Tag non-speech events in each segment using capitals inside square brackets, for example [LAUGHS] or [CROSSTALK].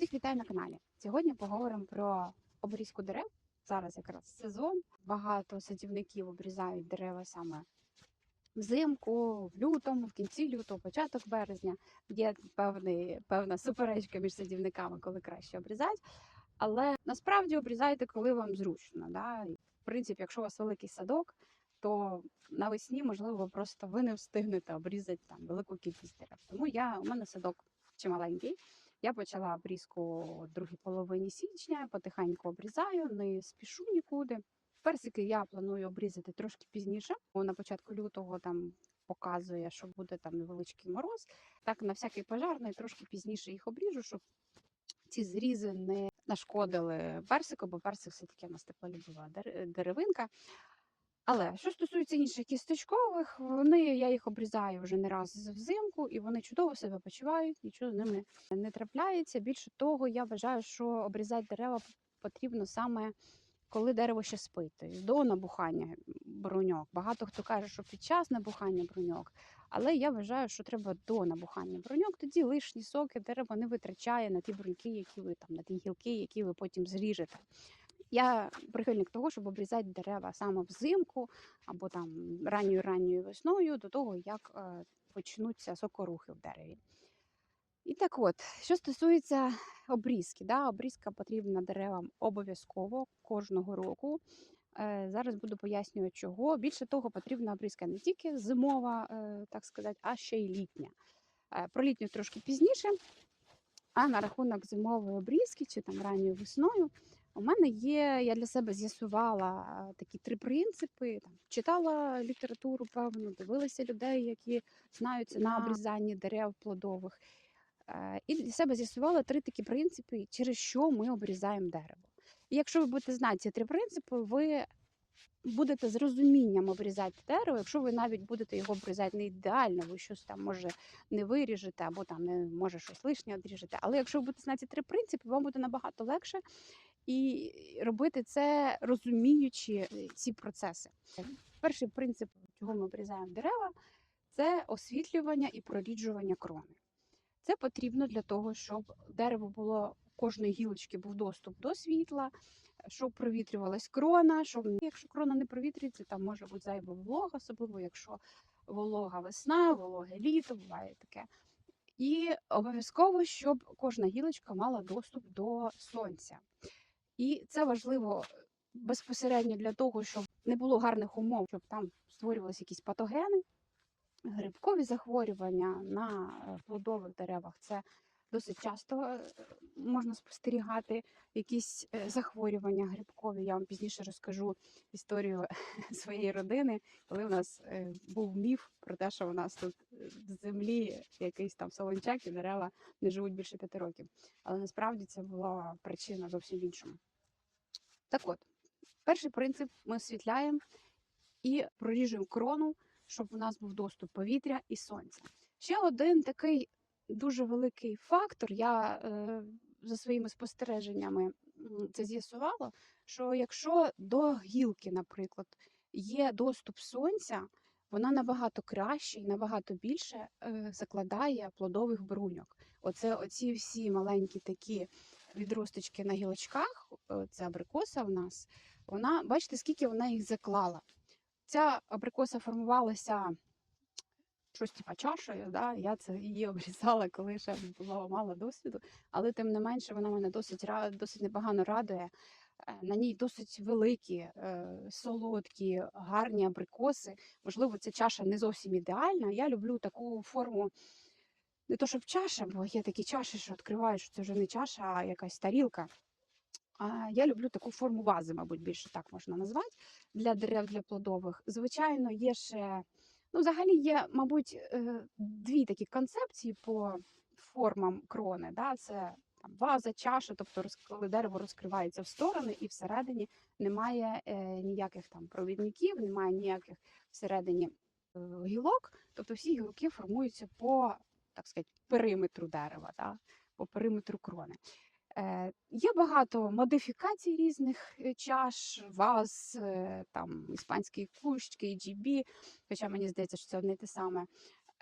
Всіх вітаю на каналі. Сьогодні поговоримо про обрізку дерев. Зараз якраз сезон. Багато садівників обрізають дерева саме взимку, в лютому, в кінці лютого, початок березня. Є певний, певна суперечка між садівниками, коли краще обрізати. Але насправді обрізайте, коли вам зручно. Да? В принципі, якщо у вас великий садок, то навесні, можливо, просто ви не встигнете обрізати там велику кількість дерев. Тому я у мене садок чималенький. Я почала обрізку у другій половині січня, потихеньку обрізаю, не спішу нікуди. Персики я планую обрізати трошки пізніше. бо На початку лютого там показує, що буде там невеличкий мороз. Так на всякий пожарний трошки пізніше їх обріжу, щоб ці зрізи не нашкодили персику, бо персик все-таки у нас дер- деревинка. Але що стосується інших кісточкових, вони я їх обрізаю вже не раз взимку, і вони чудово себе почувають, нічого з ними не трапляється. Більше того, я вважаю, що обрізати дерева потрібно саме коли дерево ще спить, до набухання бруньок. Багато хто каже, що під час набухання бруньок, але я вважаю, що треба до набухання бруньок. Тоді лишні соки дерево не витрачає на ті бруньки, які ви там на ті гілки, які ви потім зріжете. Я прихильник того, щоб обрізати дерева саме взимку або там ранньою ранньою весною до того, як е, почнуться сокорухи в дереві. І так от, що стосується обрізки, да, обрізка потрібна деревам обов'язково кожного року. Е, зараз буду пояснювати, чого. Більше того, потрібна обрізка не тільки зимова, е, так сказати, а ще й літня. Про літню трошки пізніше. А на рахунок зимової обрізки чи там ранньою весною, у мене є, я для себе з'ясувала такі три принципи. Там, читала літературу, певно, дивилася людей, які знаються на обрізанні дерев плодових. Е, І для себе з'ясувала три такі принципи, через що ми обрізаємо дерево. І якщо ви будете знати ці три принципи, ви будете з розумінням обрізати дерево. Якщо ви навіть будете його обрізати не ідеально, ви щось там може не виріжете, або там не може щось лишнє одріжете. Але якщо ви будете знати ці три принципи, вам буде набагато легше і робити це розуміючи е, ці процеси. Перший принцип, чого ми обрізаємо дерева, це освітлювання і проріджування крони. Це потрібно для того, щоб дерево було кожної гілочки був доступ до світла, щоб провітрювалась крона. Щоб якщо крона не провітрюється, там може бути зайва волога, особливо якщо волога весна, вологе літо, буває таке. І обов'язково, щоб кожна гілочка мала доступ до сонця. І це важливо безпосередньо для того, щоб не було гарних умов, щоб там створювалися якісь патогени, грибкові захворювання на е, плодових деревах. Це досить часто е, можна спостерігати якісь е, захворювання грибкові. Я вам пізніше розкажу історію [LAUGHS] своєї родини, коли у нас е, був міф про те, що у нас тут е, в землі якийсь там солончак і дерева не живуть більше п'яти років. Але насправді це була причина зовсім в іншому. Так от, перший принцип ми освітляємо і проріжуємо крону, щоб у нас був доступ повітря і сонця. Ще один такий дуже великий фактор. Я е, за своїми спостереженнями це з'ясувала, що якщо до гілки, наприклад, є доступ сонця, вона набагато краще і набагато більше е, закладає плодових бруньок. Оце оці всі маленькі такі відросточки на гілочках, е, це абрикоса в нас, вона, бачите, скільки вона їх заклала. Ця абрикоса формувалася щось типа чашею. Да? Я це її обрізала, коли ще було мало досвіду, але тим не менше вона мене досить досить непогано радує. Е, На ній досить великі, е, солодкі, гарні абрикоси. Можливо, ця чаша не зовсім ідеальна. Я люблю таку форму. Не то, щоб чаша, бо є такі чаші, що відкриваєш, що це вже не чаша, а якась тарілка. А я люблю таку форму вази, мабуть, більше так можна назвати для дерев, для плодових. Звичайно, є ще, ну, взагалі є, мабуть, е, дві такі концепції по формам крони. Да? Це там, ваза, чаша, тобто коли дерево розкривається в сторони, і всередині немає е, ніяких там провідників, немає ніяких всередині е, гілок. Тобто всі гілки формуються по, так сказати, периметру дерева, да? по периметру крони. Е, Є багато модифікацій різних е, чаш, ваз, е, там іспанський кущ, KGB, хоча мені здається, що це одне те саме.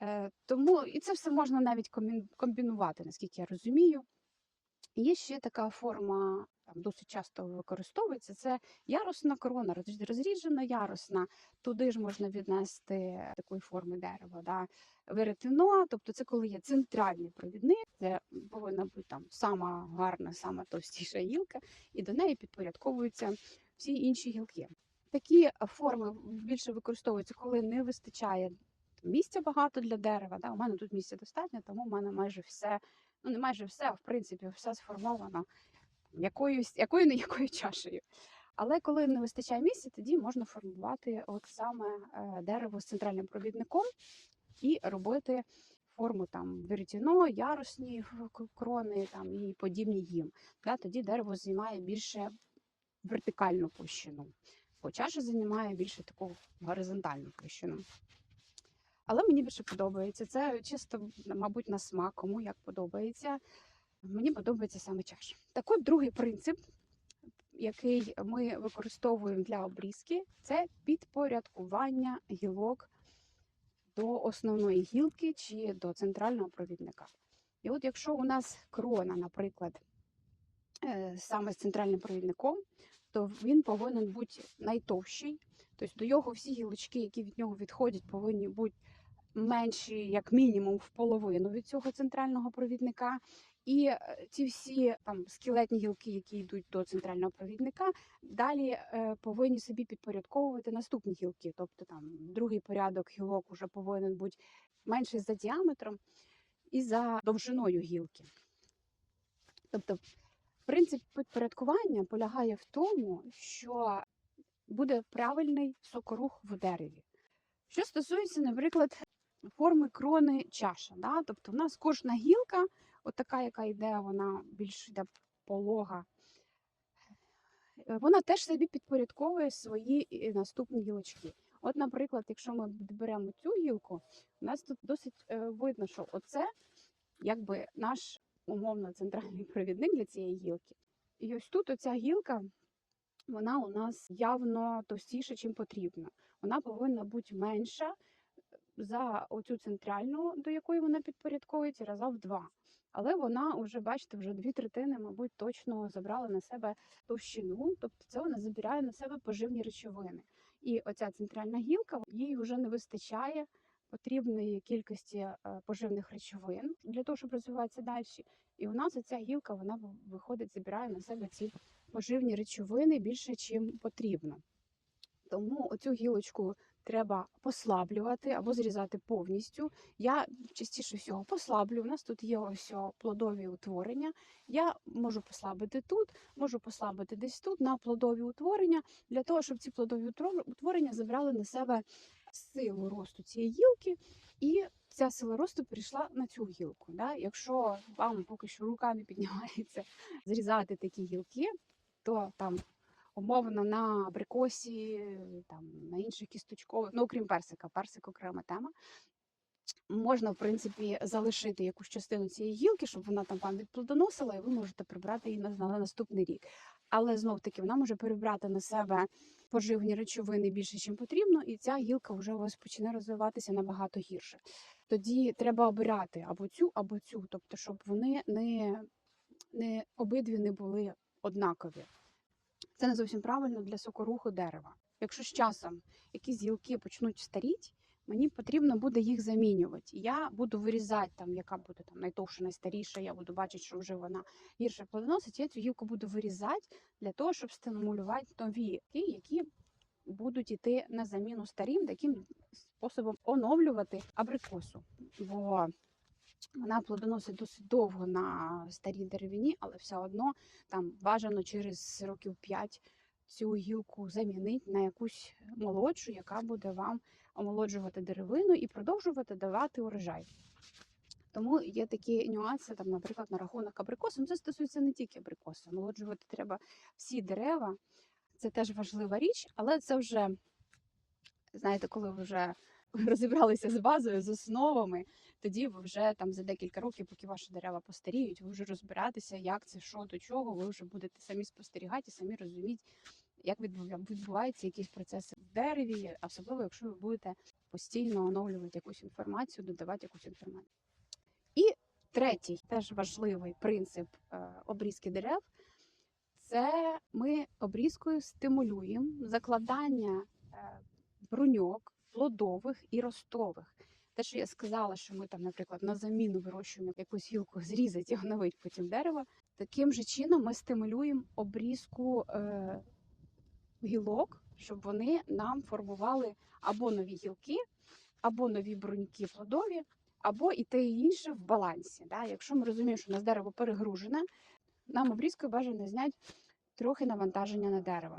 Е, Тому і це все можна навіть комбінувати, наскільки я розумію. Є ще така форма, там досить часто використовується. Це ярусна крона, роз- розріджена ярусна. Туди ж можна віднести такої форми дерева. Да? Веретено, тобто це коли є центральний провідник, це повинна бути там сама гарна, сама товстіша гілка, і до неї підпорядковуються всі інші гілки. Такі форми більше використовуються, коли не вистачає місця багато для дерева. Да? У мене тут місця достатньо, тому в мене майже все, ну не майже все, а в принципі, все сформовано якоюсь, якою не якою чашею. Але коли не вистачає місця, тоді можна формувати от саме е, дерево з центральним провідником і робити форму там веретено, ярусні крони там, і подібні їм. Да? Тоді дерево займає більше вертикальну площину, бо чаша займає більше таку горизонтальну площину. Але мені більше подобається. Це чисто, мабуть, на смак, кому як подобається. Мені подобається саме чаша. Так от другий принцип, який ми використовуємо для обрізки, це підпорядкування гілок до основної гілки чи до центрального провідника. І от якщо у нас крона, наприклад, е, саме з центральним провідником, то він повинен бути найтовщий. Тобто до його всі гілочки, які від нього відходять, повинні бути менші, як мінімум, в половину від цього центрального провідника. І е, ці всі там скелетні гілки, які йдуть до центрального провідника, далі е, повинні собі підпорядковувати наступні гілки. Тобто там другий порядок гілок уже повинен бути менший за діаметром і за довжиною гілки. Тобто, принцип підпорядкування полягає в тому, що буде правильний сокорух в дереві. Що стосується, наприклад, форми крони чаша, да? тобто в нас кожна гілка, от така, яка йде, вона більш йде полога, е, вона теж собі підпорядковує свої е, наступні гілочки. От, наприклад, якщо ми беремо цю гілку, у нас тут досить е, видно, що оце якби наш умовно центральний провідник для цієї гілки. І ось тут оця гілка, вона у нас явно товстіша, чим потрібно. Вона повинна бути менша за оцю центральну, до якої вона підпорядковується, раза в два. Але вона вже, бачите, вже дві третини, мабуть, точно забрала на себе товщину, тобто це вона забирає на себе поживні речовини. І оця центральна гілка їй вже не вистачає потрібної кількості е, поживних речовин для того, щоб розвиватися далі. І у нас оця гілка вона виходить, забирає на себе ці поживні речовини більше, чим потрібно. Тому оцю гілочку треба послаблювати або зрізати повністю. Я частіше всього послаблю. У нас тут є ось плодові утворення. Я можу послабити тут, можу послабити десь тут на плодові утворення, для того, щоб ці плодові утворення забрали на себе силу росту цієї гілки, і ця сила росту перейшла на цю гілку. Да? Якщо вам поки що рука не піднімається зрізати такі гілки, то там умовно на абрикосі, там на інших кісточкових, ну окрім персика, персик окрема тема. Можна, в принципі, залишити якусь частину цієї гілки, щоб вона там вам відплодоносила, і ви можете прибрати її на, на наступний рік. Але знов таки вона може перебрати на себе поживні речовини більше, ніж потрібно, і ця гілка вже у вас почне розвиватися набагато гірше. Тоді треба обирати або цю, або цю, тобто, щоб вони не, не обидві не були однакові. Це не зовсім правильно для сокоруху дерева. Якщо з часом якісь гілки почнуть старіти, мені потрібно буде їх замінювати. Я буду вирізати там, яка буде там найтовша, найстаріша. Я буду бачити, що вже вона гірше плодоносить. Я цю гілку буду вирізати для того, щоб стимулювати нові які будуть йти на заміну старим, таким способом оновлювати абрикосу. Бо вона плодоносить досить довго на старій деревині, але все одно там бажано через років 5 цю гілку замінити на якусь молодшу, яка буде вам омолоджувати деревину і продовжувати давати урожай. Тому є такі нюанси, там, наприклад, на рахунок абрикосу. Ну, Це стосується не тільки абрикосу. Омолоджувати треба всі дерева. Це теж важлива річ, але це вже, знаєте, коли вже [LAUGHS] розібралися з базою, з основами, тоді ви вже там за декілька років, поки ваші дерева постаріють, ви вже розбиратися, як це, що до чого, ви вже будете самі спостерігати, самі розуміти, як відбува- відбуваються якісь процеси в дереві, особливо якщо ви будете постійно оновлювати якусь інформацію, додавати якусь інформацію. І Третій теж важливий принцип е, обрізки дерев це ми обрізкою стимулюємо закладання е, бруньок плодових і ростових. Те, що я сказала, що ми там, наприклад, на заміну вирощуємо якусь гілку, зрізати [LAUGHS] і оновить потім дерево. Таким же чином ми стимулюємо обрізку е, гілок, щоб вони нам формували або нові гілки, або нові бруньки плодові, або і те і інше в балансі. Да? Якщо ми розуміємо, що у нас дерево перегружене, нам обрізкою бажано зняти трохи навантаження на дерево.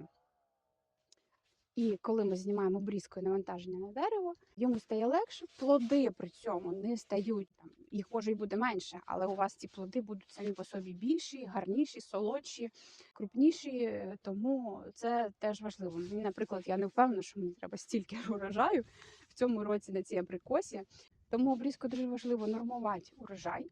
І коли ми знімаємо обрізкою навантаження на дерево, йому стає легше, плоди при цьому не стають там, їх може й буде менше, але у вас ці плоди будуть самі по собі більші, гарніші, солодші, крупніші. Тому це теж важливо. Мені, наприклад, я не впевнена, що мені треба стільки [LAUGHS] урожаю в цьому році на цій абрикосі. Тому обрізку дуже важливо нормувати урожай,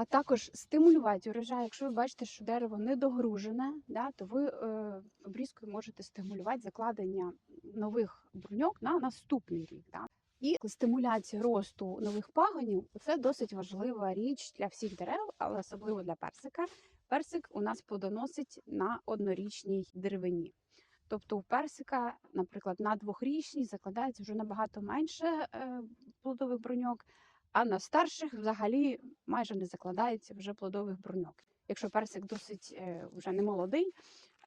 а також стимулювати урожай. Якщо ви бачите, що дерево недогружене, да, то ви е, обрізкою можете стимулювати закладення нових бруньок на наступний рік. Да. І стимуляція росту нових пагонів це досить важлива річ для всіх дерев, але особливо для персика. Персик у нас плодоносить на однорічній деревині. Тобто у персика, наприклад, на двохрічній закладається вже набагато менше е, плодових бруньок, а на старших взагалі майже не закладається вже плодових бруньок. Якщо персик досить е, вже не молодий,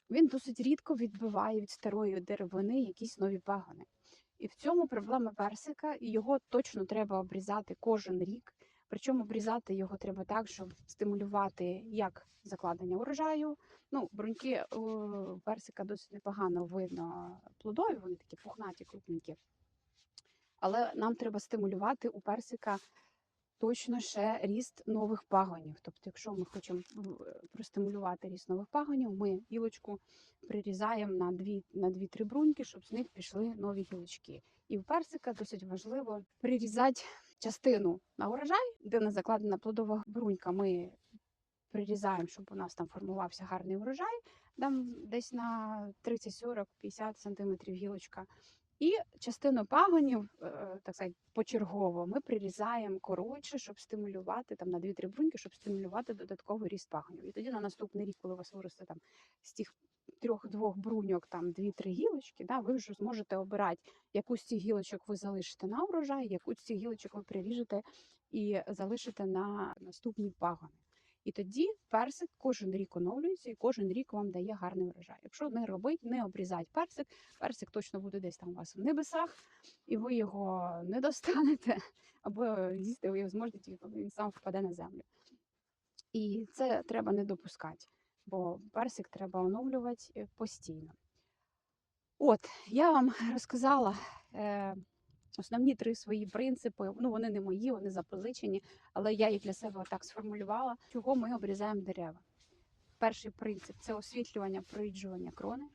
він досить рідко відбиває від старої деревини якісь нові пагони. І в цьому проблема персика, і його точно треба обрізати кожен рік. Причому обрізати його треба так, щоб стимулювати як закладення урожаю. Ну, бруньки у персика досить непогано видно плодові, вони такі пухнаті, крупненькі. Але нам треба стимулювати у персика точно ще ріст нових пагонів. Тобто, якщо ми хочемо простимулювати ріст нових пагонів, ми гілочку прирізаємо на дві на дві-три бруньки, щоб з них пішли нові гілочки. І у персика досить важливо прирізати частину на урожай, де не закладена плодова брунька. Ми прирізаємо, щоб у нас там формувався гарний урожай, там десь на 30, 40, 50 сантиметрів гілочка. І частину пагонів, е, так сказати, почергово ми прирізаємо коротше, щоб стимулювати там на 2-3 бруньки, щоб стимулювати додатковий ріст пагонів. І тоді на наступний рік, коли у вас виросте там з тих трьох-двох бруньок, там 2-3 гілочки, да, ви вже зможете обирати, яку з цих гілочок ви залишите на урожай, яку з цих гілочок ви приріжете і залишите на наступні пагони. І тоді персик кожен рік оновлюється і кожен рік вам дає гарний урожай. Якщо не робить, не обрізати персик, персик точно буде десь там у вас в небесах, і ви його не достанете, [LAUGHS] або з'їсти ви його зможете, тільки коли він сам впаде на землю. І це треба не допускати, бо персик треба оновлювати е, постійно. От, я вам [LAUGHS] розказала е, основні три свої принципи. Ну, вони не мої, вони запозичені, але я їх для себе так сформулювала, чого ми обрізаємо дерева. Перший принцип це освітлювання, проїджування крони.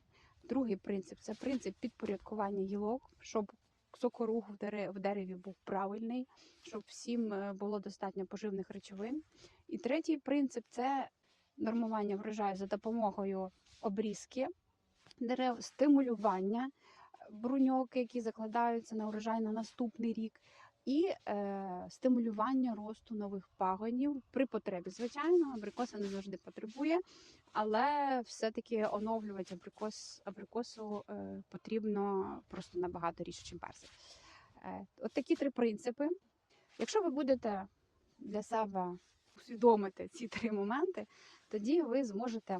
Другий принцип це принцип підпорядкування гілок, щоб сокорух в дереві, був правильний, щоб всім е, було достатньо поживних речовин. І третій принцип це нормування врожаю за допомогою обрізки дерев, стимулювання бруньок, які закладаються на урожай на наступний рік, і е, стимулювання росту нових пагонів при потребі. Звичайно, абрикоса не завжди потребує, але все-таки оновлювати абрикос, абрикосу е, потрібно просто набагато рідше, ніж персик. Е, от такі три принципи. Якщо ви будете для себе усвідомити ці три моменти, тоді ви зможете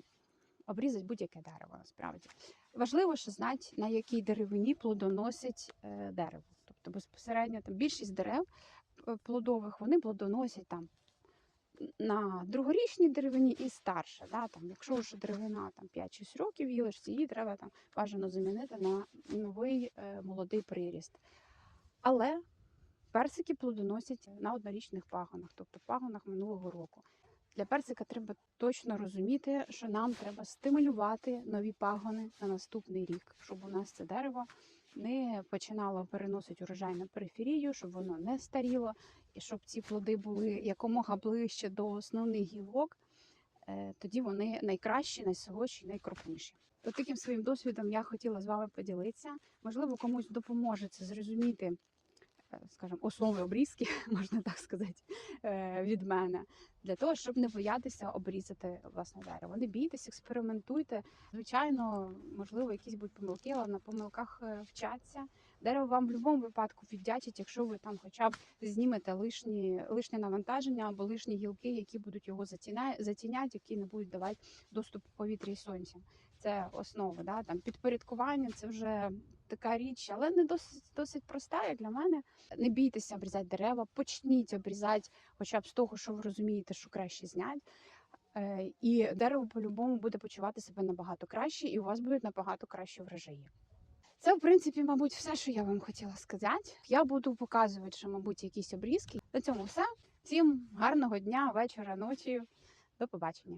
обрізати будь-яке дерево насправді. Важливо, що знати, на якій деревині плодоносить е, дерево. Тобто безпосередньо там більшість дерев е, плодових вони плодоносять там на другорічній деревині і старше. Да? Там, якщо вже деревина там 5-6 років гілочці, її треба там бажано замінити на новий е, молодий приріст. Але персики плодоносять на однорічних пагонах, тобто пагонах минулого року. Для персика треба точно розуміти, що нам треба стимулювати нові пагони на наступний рік, щоб у нас це дерево не починало переносити урожай на периферію, щоб воно не старіло, і щоб ці плоди були якомога ближче до основних гілок. Е, Тоді вони найкращі, найсолодші, найкрупніші. От таким своїм досвідом я хотіла з вами поділитися. Можливо, комусь допоможе це зрозуміти скажімо, основи обрізки, [LAUGHS] можна так сказати, е, від мене, для того, щоб не боятися обрізати власне дерево. Не бійтесь, експериментуйте. Звичайно, можливо, якісь будуть помилки, але на помилках е, вчаться. Дерево вам в будь-якому випадку віддячить, якщо ви там хоча б знімете лишні, лишнє навантаження або лишні гілки, які будуть його затіня- затінять, які не будуть давати доступ повітря і сонця. Це основа, да? там підпорядкування це вже така річ, але не досить досить проста, як для мене. Не бійтеся обрізати дерева, почніть обрізати хоча б з того, що ви розумієте, що краще зняти. Е, І дерево по-любому буде почувати себе набагато краще, і у вас будуть набагато кращі врожаї. Це, в принципі, мабуть, все, що я вам хотіла сказати. Я буду показувати, що, мабуть, якісь обрізки. На цьому все. Всім гарного дня, вечора, ночі. До побачення.